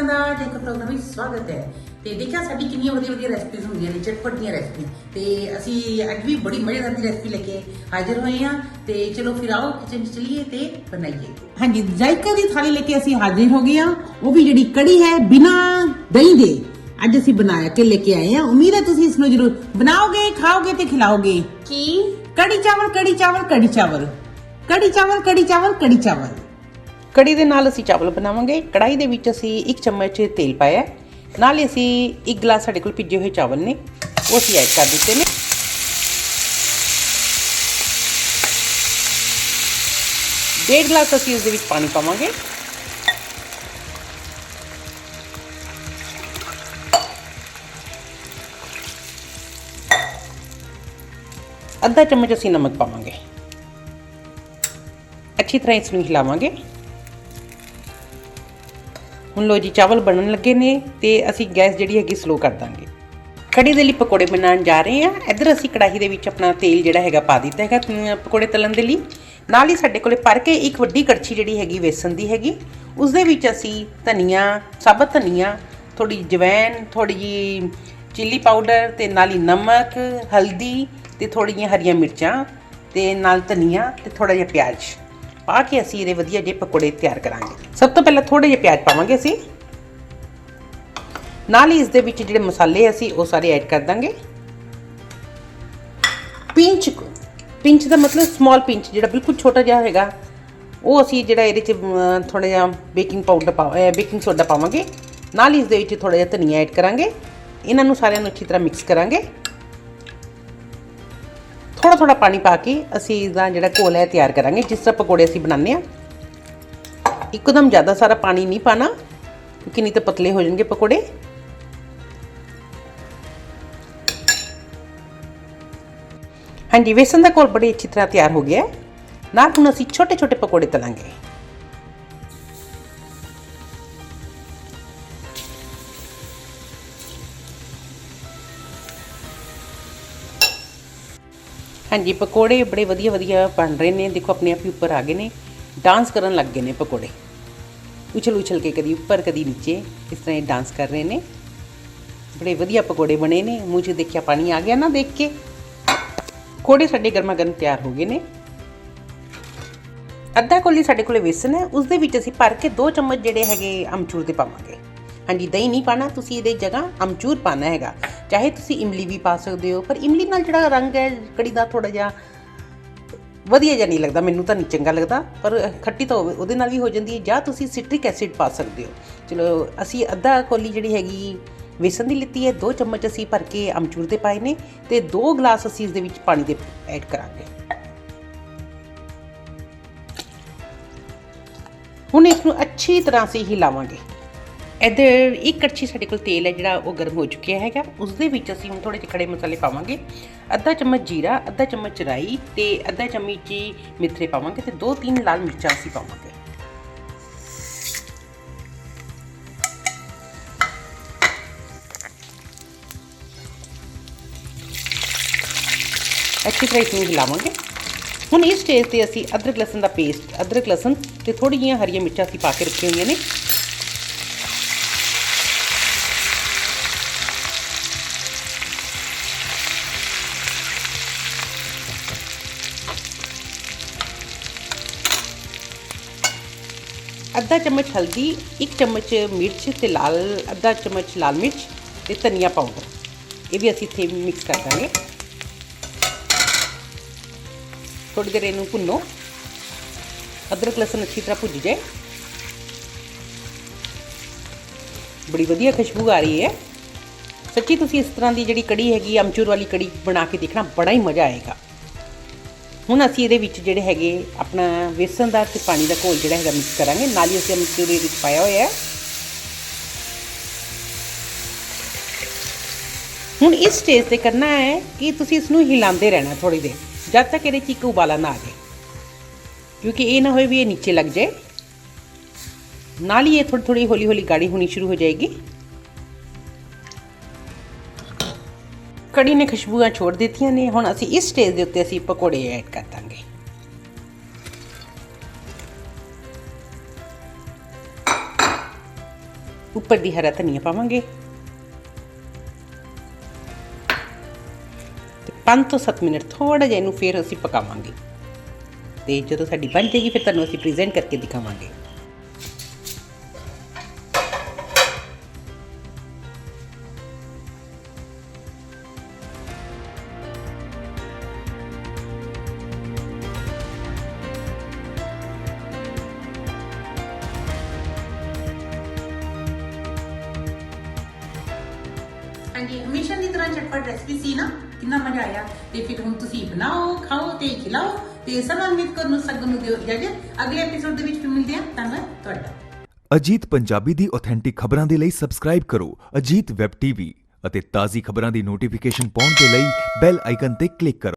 ਅੱਜ ਇੱਕ ਪ੍ਰੋਗਰਾਮ ਵਿੱਚ ਸਵਾਗਤ ਹੈ। ਤੇ ਦੇਖਿਆ ਸਾਡੀ ਕਿੰਨੀਆਂ ਵਧੀਆ ਵਧੀਆ ਰੈਸਪੀਜ਼ ਹੁੰਦੀਆਂ ਨੇ ਚਟਪਟੀਆਂ ਰੈਸਪੀ ਤੇ ਅਸੀਂ ਅੱਜ ਵੀ ਬੜੀ ਮਜ਼ੇਦਾਰ ਦੀ ਰੈਸਪੀ ਲੈ ਕੇ ਹਾਜ਼ਰ ਹੋਏ ਹਾਂ। ਤੇ ਚਲੋ ਫਿਰ ਆਓ ਕਿਚਨ ਚ ਚਲੀਏ ਤੇ ਬਣਾਈਏ। ਹਾਂਜੀ ਜਾਇਕਾ ਦੀ ਥਾਲੀ ਲੈ ਕੇ ਅਸੀਂ ਹਾਜ਼ਰ ਹੋ ਗਏ ਹਾਂ। ਉਹ ਵੀ ਜਿਹੜੀ ਕੜੀ ਹੈ ਬਿਨਾ ਦਹੀਂ ਦੇ ਅੱਜ ਅਸੀਂ ਬਣਾਇਆ ਕੇ ਲੈ ਕੇ ਆਏ ਹਾਂ। ਉਮੀਦ ਹੈ ਤੁਸੀਂ ਇਸ ਨੂੰ ਜ਼ਰੂਰ ਬਣਾਓਗੇ ਖਾਓਗੇ ਤੇ ਖਿਲਾਓਗੇ। ਕੀ? ਕੜੀ ਚਾਵਲ ਕੜੀ ਚਾਵਲ ਕੜੀ ਚਾਵਲ। ਕੜੀ ਚਾਵਲ ਕੜੀ ਚਾਵਲ ਕੜੀ ਚਾਵਲ। ਕੜੀ ਦੇ ਨਾਲ ਅਸੀਂ ਚਾਵਲ ਬਣਾਵਾਂਗੇ। ਕੜਾਈ ਦੇ ਵਿੱਚ ਅਸੀਂ 1 ਚਮਚ ਤੇਲ ਪਾਇਆ ਨਾਲ ਹੀ ਅਸੀਂ 1 ਗਲਾਸ ਸਾਡੇ ਕੋਲ ਭਿੱਜੇ ਹੋਏ ਚਾਵਲ ਨੇ, ਉਹ ਅਸੀਂ ਐਡ ਕਰ ਦਿੱਤੇ ਨੇ। ਡੇਢ ਗਲਾਸ ਅਸੀਂ ਇਸ ਦੇ ਵਿੱਚ ਪਾਣੀ ਪਾਵਾਂਗੇ। ਅੱਧਾ ਚਮਚ ਅਸੀਂ ਨਮਕ ਪਾਵਾਂਗੇ। ਅੱਛੀ ਤਰ੍ਹਾਂ ਇਸ ਨੂੰ ਹਿਲਾਵਾਂਗੇ। ਹੁਣ ਲੋ ਜੀ, ਚਾਵਲ ਬਣਨ ਲੱਗੇ ਨੇ ਤੇ ਅਸੀਂ ਗੈਸ ਜਿਹੜੀ ਹੈਗੀ ਸਲੋ ਕਰ ਦਾਂਗੇ। ਕੜੀ ਦੇ ਲਈ ਪਕੌੜੇ ਬਣਾਉਣ ਜਾ ਰਹੇ ਹਾਂ। ਇੱਧਰ ਅਸੀਂ ਕੜਾਹੀ ਦੇ ਵਿੱਚ ਆਪਣਾ ਤੇਲ ਜਿਹੜਾ ਹੈਗਾ ਪਾ ਦਿੱਤਾ ਹੈਗਾ ਪਕੌੜੇ ਤਲਣ ਦੇ ਲਈ। ਨਾਲ ਹੀ ਸਾਡੇ ਕੋਲੇ ਪਰ ਕੇ ਇੱਕ ਵੱਡੀ ਕੜਛੀ ਜਿਹੜੀ ਹੈਗੀ ਵੇਸਣ ਦੀ ਹੈਗੀ। ਉਸ ਦੇ ਵਿੱਚ ਅਸੀਂ ਧਨੀਆ, ਸਾਬਤ ਧਨੀਆ ਥੋੜੀ ਜਵੈਨ ਥੋੜੀ ਜੀ ਚਿੱਲੀ ਪਾਊਡਰ ਤੇ ਨਾਲ ਹੀ ਨਮਕ, ਹਲਦੀ ਤੇ ਥੋੜੀਆਂ ਹਰੀਆਂ ਮਿਰਚਾਂ ਤੇ ਨਾਲ ਧਨੀਆ ਤੇ ਥੋੜਾ ਜਿਹਾ ਪਿਆਜ਼। ਪਾ ਕੇ ਅਸੀਂ ਇਹਦੇ ਵਧੀਆ ਜਿਹੇ ਪਕੌੜੇ ਤਿਆਰ ਕਰਾਂਗੇ। ਸਭ ਤੋਂ ਪਹਿਲਾਂ ਥੋੜੇ ਜਿਹੇ ਪਿਆਜ਼ ਪਾਵਾਂਗੇ ਅਸੀਂ। ਨਾਲ ਹੀ ਇਸ ਦੇ ਵਿੱਚ ਜਿਹੜੇ ਮਸਾਲੇ ਅਸੀਂ ਉਹ ਸਾਰੇ ਐਡ ਕਰ ਦਾਂਗੇ। ਪਿੰਚ ਪਿੰਚ ਦਾ ਮਤਲਬ ਸਮਾਲ ਪਿੰਚ ਜਿਹੜਾ ਬਿਲਕੁਲ ਛੋਟਾ ਜਿਹਾ ਹੈਗਾ, ਉਹ ਅਸੀਂ ਜਿਹੜਾ ਇਹਦੇ ਚ ਥੋੜਾ ਜਿਹਾ ਬੇਕਿੰਗ ਪਾਊਡਰ ਪਾ ਬੇਕਿੰਗ ਸੋਡਾ ਪਾਵਾਂਗੇ। ਨਾਲ ਹੀ ਇਸ ਦੇ ਵਿੱਚ ਥੋੜਾ ਜਿਹਾ ਧਨੀਆ ਐਡ ਕਰਾਂਗੇ। ਇਹਨਾਂ ਨੂੰ ਸਾਰਿਆਂ ਨੂੰ ਅੱਛੀ ਤਰ੍ਹਾਂ ਮਿਕਸ ਕਰਾਂਗੇ। ਥੋੜਾ ਥੋੜਾ ਪਾਣੀ ਪਾ ਕੇ ਅਸੀਂ ਇਸਦਾ ਜਿਹੜਾ ਘੋਲ ਹੈ ਤਿਆਰ ਕਰਾਂਗੇ। ਜਿਸ ਤਰ੍ਹਾਂ ਪਕੌੜੇ ਅਸੀਂ ਬਣਾਉਂਦੇ ਆ ਇੱਕਦਮ ਜ਼ਿਆਦਾ ਸਾਰਾ ਪਾਣੀ ਨਹੀਂ ਪਾਣਾ, ਕਿਉਂਕਿ ਨਹੀਂ ਤਾਂ ਪਤਲੇ ਹੋ ਜਾਣਗੇ ਪਕੌੜੇ। ਹਾਂਜੀ, ਵੇਸਣ ਦਾ ਘੋਲ ਬੜੀ ਅੱਛੀ ਤਰ੍ਹਾਂ ਤਿਆਰ ਹੋ ਗਿਆ ਹੈ। ਨਾਲ ਹੁਣ ਅਸੀਂ ਛੋਟੇ ਛੋਟੇ ਪਕੌੜੇ ਤਲਾਂਗੇ। ਹਾਂਜੀ, ਪਕੌੜੇ ਬੜੇ ਵਧੀਆ ਵਧੀਆ ਬਣ ਰਹੇ ਨੇ। ਦੇਖੋ, ਆਪਣੇ ਆਪ ਹੀ ਉੱਪਰ ਆ ਗਏ ਨੇ। ਡਾਂਸ ਕਰਨ ਲੱਗ ਗਏ ਨੇ ਪਕੌੜੇ। ਉਛਲ ਉਛਲ ਕੇ ਕਦੀ ਉੱਪਰ, ਕਦੀ ਨੀਚੇ। ਇਸ ਤਰ੍ਹਾਂ ਇਹ ਡਾਂਸ ਕਰ ਰਹੇ ਨੇ। ਬੜੇ ਵਧੀਆ ਪਕੌੜੇ ਬਣੇ ਨੇ। ਮੂੰਹ 'ਚ ਦੇਖਿਆ ਪਾਣੀ ਆ ਗਿਆ ਨਾ ਦੇਖ ਕੇ। ਪਕੌੜੇ ਸਾਡੇ ਗਰਮਾ ਗਰਮ ਤਿਆਰ ਹੋ ਗਏ ਨੇ। ਅੱਧਾ ਕੋਲੀ ਸਾਡੇ ਕੋਲੇ ਵੇਸਣ ਹੈ। ਉਸ ਦੇ ਵਿੱਚ ਅਸੀਂ ਭਰ ਕੇ 2 ਚਮਚ ਜਿਹੜੇ ਹੈਗੇ, ਅਮਚੂਰ ਦੇ ਪਾਵਾਂਗੇ। ਹਾਂਜੀ, ਦਹੀਂ ਨਹੀਂ ਪਾਣਾ, ਤੁਸੀਂ ਇਹਦੇ ਜਗ੍ਹਾ ਅਮਚੂਰ ਪਾਣਾ ਹੈਗਾ। ਚਾਹੇ ਤੁਸੀਂ ਇਮਲੀ ਵੀ ਪਾ ਸਕਦੇ ਹੋ, ਪਰ ਇਮਲੀ ਨਾਲ ਜਿਹੜਾ ਰੰਗ ਹੈ, ਕੜੀ ਦਾ ਥੋੜਾ ਜਿਹਾ ਵਧੀਆ ਜਿਹਾ ਨਹੀਂ ਲੱਗਦਾ, ਮੈਨੂੰ ਤਾਂ ਨਹੀਂ ਚੰਗਾ ਲੱਗਦਾ, ਪਰ ਖੱਟੀ ਤਾਂ ਹੋਵੇ, ਉਹਦੇ ਨਾਲ ਵੀ ਹੋ ਜਾਂਦੀ ਹੈ, ਜਾਂ ਤੁਸੀਂ ਸਿਟ੍ਰਿਕ ਐਸਿਡ ਪਾ ਸਕਦੇ ਹੋ। ਚਲੋ, ਅਸੀਂ ਅੱਧਾ ਕੋਲੀ ਜਿਹੜੀ ਹੈਗੀ, ਵੇਸਣ ਦੀ ਲਿੱਤੀ ਹੈ 2 ਚਮਚ ਅਸੀਂ ਭਰ ਕੇ ਅਮਚੂਰ ਦੇ ਪਾਏ ਨੇ, ਤੇ 2 ਗਲਾਸ ਅਸੀਂ ਇਸ ਦੇ ਵਿੱਚ ਪਾਣੀ ਦੇ ਐਡ ਕਰਾਂਗੇ। ਹੁਣ ਇਸ ਨੂੰ ਅੱਛੀ ਤਰ੍ਹਾਂ ਸੇ ਹਿਲਾਵਾਂਗੇ। ਇੱਧਰ ਇੱਕ ਕੜਛੀ ਸਾਡੇ ਕੋਲ ਤੇਲ ਹੈ ਜਿਹੜਾ ਉਹ ਗਰਮ ਹੋ ਚੁੱਕਿਆ ਹੈਗਾ। ਉਸ ਦੇ ਵਿੱਚ ਅਸੀਂ ਹੁਣ ਥੋੜੇ ਜਿਹੇ ਖੜੇ ਮਸਾਲੇ ਪਾਵਾਂਗੇ। ਅੱਧਾ ਚਮਚ ਜੀਰਾ, ਅੱਧਾ ਚਮਚ ਰਾਈ ਤੇ ਅੱਧਾ ਚਮਚ ਹੀ ਮਿੱਠੇ ਪਾਵਾਂਗੇ ਤੇ ਦੋ ਤਿੰਨ ਲਾਲ ਮਿਰਚਾਂ ਅਸੀਂ ਪਾਵਾਂਗੇ। ਅੱਛੀ ਤਰ੍ਹਾਂ ਇਸ ਨੂੰ ਹਿਲਾਵਾਂਗੇ? ਹੁਣ ਇਸ ਸਟੇਜ ਤੇ ਅਸੀਂ ਅਦਰਕ ਲਸਣ ਦਾ ਪੇਸਟ ਅਦਰਕ ਲਸਣ ਤੇ ਥੋੜੀ ਜਿਹੀਆਂ ਹਰੀਆਂ ਮਿਰਚਾਂ ਅਸੀਂ ਪਾ ਕੇ ਰੱਖੀਆਂ ਹੋਈਆਂ ਨੇ। ਅੱਧਾ ਚਮਚ ਹਲਦੀ, ਇੱਕ ਚਮਚ ਮਿਰਚ ਤੇ ਲਾਲ, ਅੱਧਾ ਚਮਚ ਲਾਲ ਮਿਰਚ ਤੇ ਧਨੀਆ ਪਾਊਡਰ। ਇਹ ਵੀ ਅਸੀਂ ਇੱਥੇ ਮਿਕਸ ਕਰ ਦਾਂਗੇ। ਥੋੜੀ ਦੇਰ ਇਹਨੂੰ ਭੁੰਨੋ। ਅਦਰਕ, ਲਸਣ ਅੱਛੀ ਤਰ੍ਹਾਂ ਭੁੱਜ ਜਾਏ। ਬੜੀ ਵਧੀਆ ਖੁਸ਼ਬੂ ਆ ਰਹੀ ਹੈ। ਸੱਚੀ ਤੁਸੀਂ ਇਸ ਤਰ੍ਹਾਂ ਦੀ ਜਿਹੜੀ ਕੜੀ ਹੈਗੀ ਅਮਚੂਰ ਵਾਲੀ ਕੜੀ ਬਣਾ ਕੇ ਦੇਖਣਾ, ਬੜਾ ਹੀ ਮਜ਼ਾ ਆਏਗਾ। ਹੁਣ ਅਸੀਂ ਇਹਦੇ ਵਿੱਚ ਜਿਹੜੇ ਹੈਗੇ ਆਪਣਾ ਵੇਸਣ ਦਾ ਤੇ ਪਾਣੀ ਦਾ ਘੋਲ ਜਿਹੜਾ ਹੈਗਾ ਮਿਕਸ ਕਰਾਂਗੇ। ਨਾਲ ਹੀ ਅਸੀਂ ਅਮਚੂਰ ਇਹਦੇ ਵਿੱਚ ਪਾਇਆ ਹੋਇਆ ਹੈ। ਹੁਣ ਇਸ ਸਟੇਜ ਤੇ ਕਰਨਾ ਹੈ ਕਿ ਤੁਸੀਂ ਇਸ ਨੂੰ ਹਿਲਾਉਂਦੇ ਰਹਿਣਾ ਥੋੜੀ ਦੇਰ, ਜਦ ਤੱਕ ਇਹਦੇ 'ਚ ਇੱਕ ਉਬਾਲਾ ਨਾ ਆ ਜਾਏ। ਕਿਉਂਕਿ ਇਹ ਨਾ ਹੋਏ ਵੀ ਇਹ ਨੀਚੇ ਲੱਗ ਜਾਏ। ਨਾਲ ਹੀ ਇਹ ਥੋੜੀ ਥੋੜੀ ਹੌਲੀ ਹੌਲੀ ਗਾੜੀ ਹੋਣੀ ਸ਼ੁਰੂ ਹੋ ਜਾਏਗੀ। ਕੜੀ ਨੇ ਖੁਸ਼ਬੂਆਂ ਛੋੜ ਦਿੱਤੀਆਂ ਨੇ। ਹੁਣ ਅਸੀਂ ਇਸ ਸਟੇਜ ਦੇ ਉੱਤੇ ਅਸੀਂ ਪਕੌੜੇ ਐਡ ਕਰ ਦਾਂਗੇ। ਉੱਪਰ ਦੀ ਹਰਾ ਧਨੀਆ ਪਾਵਾਂਗੇ। ਤੇ 5 ਤੋਂ 7 ਮਿੰਟ ਥੋੜਾ ਜਿਹਾ ਇਹਨੂੰ ਫਿਰ ਅਸੀਂ ਪਕਾਵਾਂਗੇ। ਤੇ ਜਦੋਂ ਸਾਡੀ ਬਣ ਜਾਏਗੀ, ਫਿਰ ਤੁਹਾਨੂੰ ਅਸੀਂ ਪ੍ਰੈਜ਼ੈਂਟ ਕਰਕੇ ਦਿਖਾਵਾਂਗੇ। ਹਾਂਜੀ ਹਮੇਸ਼ਾ ਦੀ ਤਰ੍ਹਾਂ ਚਟਪਟ ਰੈਸਪੀ ਸੀ ਨਾ, ਕਿੰਨਾ ਮਜ਼ਾ ਆਇਆ। ਤੇ ਫਿਰ ਹੁਣ ਤੁਸੀਂ ਬਣਾਓ, ਖਾਓ ਤੇ ਖਿਲਾਓ। ਤੇ ਸਭ ਕਰਨ ਨੂੰ ਸਗਨ ਨੂੰ ਦਿਓ ਇਜਾਜ਼ਤ ਅਗਲੇ ਐਪੀਸੋਡ ਦੇ ਵਿੱਚ ਫਿਰ ਮਿਲਦੇ ਹਾਂ। ਧੰਨਵਾਦ ਤੁਹਾਡਾ। ਅਜੀਤ ਪੰਜਾਬੀ ਦੀ ਆਥੈਂਟਿਕ ਖਬਰਾਂ ਦੇ ਲਈ ਸਬਸਕ੍ਰਾਈਬ ਕਰੋ। ਅਜੀਤ ਵੈਬ ਟੀਵੀ ਅਤੇ ਤਾਜ਼ੀ ਖਬਰਾਂ ਦੀ ਨੋਟੀਫਿਕੇਸ਼ਨ ਪਾਉਣ ਦੇ ਲਈ ਬੈਲ ਆਈਕਨ ਤੇ ਕਲਿੱਕ ਕਰੋ।